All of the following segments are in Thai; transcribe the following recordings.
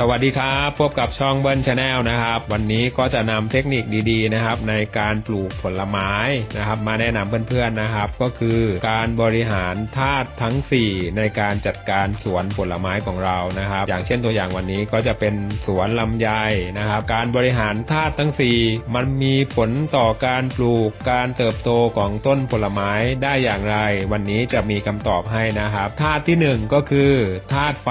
สวัสดีครับ พบกับช่องเบิ้ลชาแนลนะครับ วันนี้ก็จะนำเทคนิคดีๆนะครับ ในการปลูกผลไม้นะครับ มาแนะนำเพื่อนๆนะครับ ก็คือการบริหารธาตุทั้ง 4 ในการจัดการสวนผลไม้ของเรานะครับ อย่างเช่นตัวอย่างวันนี้ก็จะเป็นสวนลำไยนะครับ การบริหารธาตุทั้ง 4 มันมีผลต่อการปลูกการเติบโตของต้นผลไม้ได้อย่างไร วันนี้จะมีคำตอบให้นะครับธาตุที่หนึ่งก็คือธาตุไฟ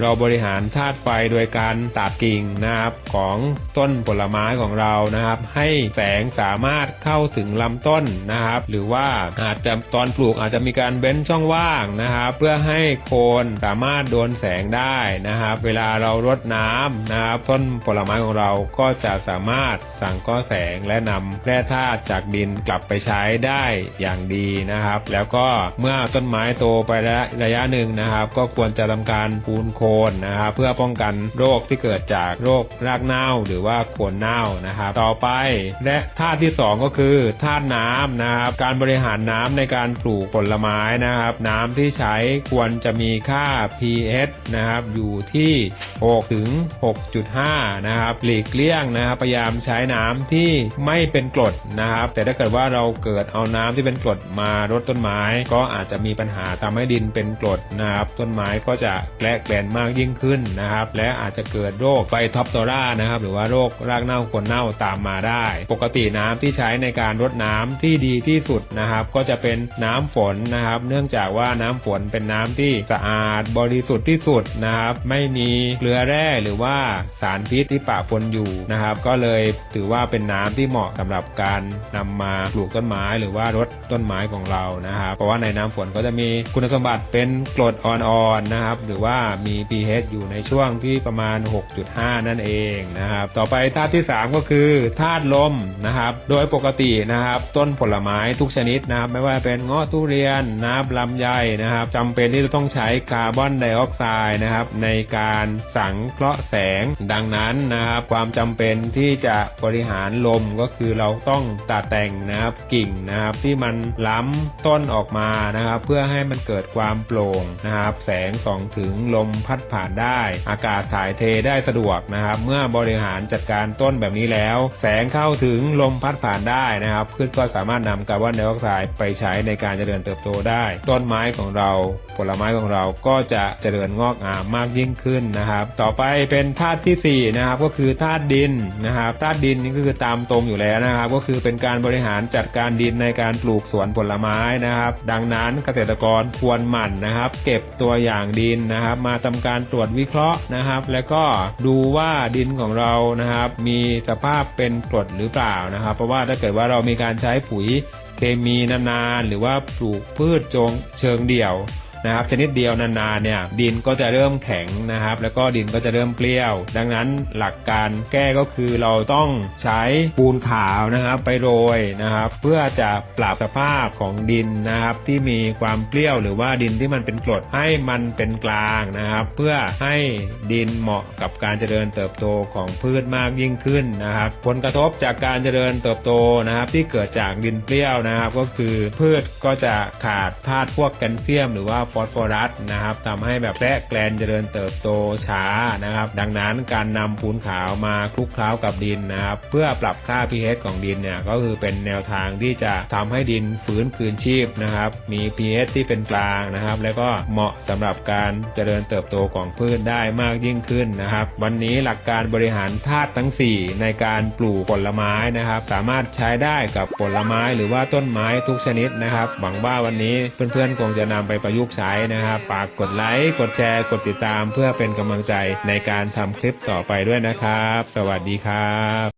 เราบริหารธาตุไฟโดยการตัดกิ่งนะครับของต้นผลไม้ของเรานะครับ ให้แสงสามารถเข้าถึงลำต้นนะครับ หรือว่าอาจจะตอนปลูกอาจจะมีการเบ้นช่องว่างนะครับ เพื่อให้โคนสามารถโดนแสงได้นะครับ เวลาเรารดน้ำนะครับ ต้นผลไม้ของเราก็จะสามารถสังเคราะห์แสงและนำแร่ธาตุจากดินกลับไปใช้ได้อย่างดีนะครับ แล้วก็เมื่อต้นไม้โตไประระยะหนึ่งนะครับ ก็ควรจะทำการปูนโคนนะครับ เพื่อป้องกันโรคที่เกิดจากโรครากเน่าหรือว่าโคนเน่านะครับ ต่อไปและธาตุที่ 2 ก็คือธาตุน้ำนะครับการบริหารน้ำในการปลูกผลไม้นะครับ น้ำที่ใช้ควรจะมีค่า pH นะครับอยู่ที่6ถึง6.5 นะครับหลีกเลี่ยงนะครับพยายามใช้น้ำที่ไม่เป็นกรดนะครับ แต่ถ้าเกิดว่าเราเกิดเอาน้ำที่เป็นกรดมารดต้นไม้ ก็อาจจะมีปัญหาทำให้ดินเป็นกรดนะครับ ต้นไม้ก็จะแกละแกลนมากยิ่งขึ้นนะครับ และอาจจะเกิดโรคไฟท็อปโตรานะครับหรือว่าโรครากเน่าคนเน่าตามมาได้ ปกติน้ำที่ใช้ในการรดน้ำที่ดีที่สุดนะครับ ก็จะเป็นน้ำฝนนะครับ เนื่องจากว่าน้ำฝนเป็นน้ำที่สะอาดบริสุทธิ์ที่สุดนะครับ ไม่มีเกลือแร่หรือว่าสารพิษที่ปะปนอยู่นะครับ ก็เลยถือว่าเป็นน้ำที่เหมาะสำหรับการนำมาปลูกต้นไม้หรือว่ารดต้นไม้ของเรานะครับ เพราะว่าในน้ำฝนก็จะมีคุณสมบัติเป็นกรดอ่อนๆนะครับ หรือว่ามี pH อยู่ในช่วงที่ประมาณ 6.5 นั่นเองนะครับ ต่อไปธาตุที่ 3 ก็คือธาตุลมนะครับ โดยปกตินะครับ ต้นผลไม้ทุกชนิดนะครับ ไม่ว่าเป็นเงาะทุเรียนนับลำไยนะครับจำเป็นที่จะต้องใช้คาร์บอนไดออกไซด์นะครับ ในการสังเคราะห์แสงดังนั้นนะครับ ความจำเป็นที่จะบริหารลมก็คือเราต้องตัดแต่งนะครับกิ่งนะครับที่มันล้ำต้นออกมานะครับ เพื่อให้มันเกิดความโปร่งนะครับ แสงส่องถึงลมพัดผ่านได้ อากาศถ่ายเทได้สะดวกนะครับ เมื่อบริหารจัดการต้นแบบนี้แล้ว แสงเข้าถึงลมพัดผ่านได้นะครับพืชก็สามารถนำคาร์บอนไดออกไซด์ไปใช้ในการเจริญเติบโตได้ ต้นไม้ของเรา ผลไม้ของเราก็จะเจริญงอกงามมากยิ่งขึ้นนะครับ ต่อไปเป็นธาตุที่สี่นะครับก็คือธาตุดินนะครับธาตุดินนี่ก็คือตามตรงอยู่แล้วนะครับ ก็คือเป็นการบริหารจัดการดินในการปลูกสวนผลไม้นะครับ ดังนั้นเกษตรกรควรหมั่นนะครับ เก็บตัวอย่างดินนะครับ มาทำการตรวจวิเคราะห์นะครับแล้วก็ดูว่าดินของเรานะครับ มีสภาพเป็นกรดหรือเปล่านะครับ เพราะว่าถ้าเกิดว่าเรามีการใช้ปุ๋ยเคมีนานๆหรือว่าปลูกพืชจงเชิงเดี่ยว นะครับชนิดเดียวนานๆเนี่ยดินก็จะเริ่มแข็งนะครับ แล้วก็ดินก็จะเริ่มเปรี้ยว ดังนั้นหลักการแก้ก็คือเราต้องใช้ปูนขาวนะครับไปโรยนะครับ เพื่อจะปรับสภาพของดินนะครับ ที่มีความเปรี้ยวหรือว่าดินที่มันเป็นกรดให้มันเป็นกลางนะครับ เพื่อให้ดินเหมาะกับการเจริญเติบโตของพืชมากยิ่งขึ้นนะครับ ผลกระทบจากการเจริญเติบโตนะครับ ที่เกิดจากดินเปรี้ยวนะครับ ก็คือพืชก็จะขาดธาตุพวกแคลเซียม หรือว่าฟอสฟอรัสนะครับทำให้แบบแระแกลนเจริญเติบโตช้านะครับ ดังนั้นการนำปูนขาวมาคลุกเคล้ากับดินนะครับ เพื่อปรับค่า pH ของดินเนี่ยก็คือเป็นแนวทางที่จะทำให้ดินฟื้นคืนชีพนะครับ มี pH ที่เป็นกลางนะครับ แล้วก็เหมาะสำหรับการเจริญเติบโตของพืชได้มากยิ่งขึ้นนะครับ วันนี้หลักการบริหารธาตุทั้ง 4 ในการปลูกผลไม้นะครับ สามารถใช้ได้กับผลไม้หรือว่าต้นไม้ทุกชนิดนะครับหวังว่าวันนี้เพื่อนๆคงจะนำไปประยุกต์ใช้นะครับฝากกดไลค์กดแชร์กดติดตามเพื่อเป็นกำลังใจในการทำคลิปต่อไปด้วยนะครับ สวัสดีครับ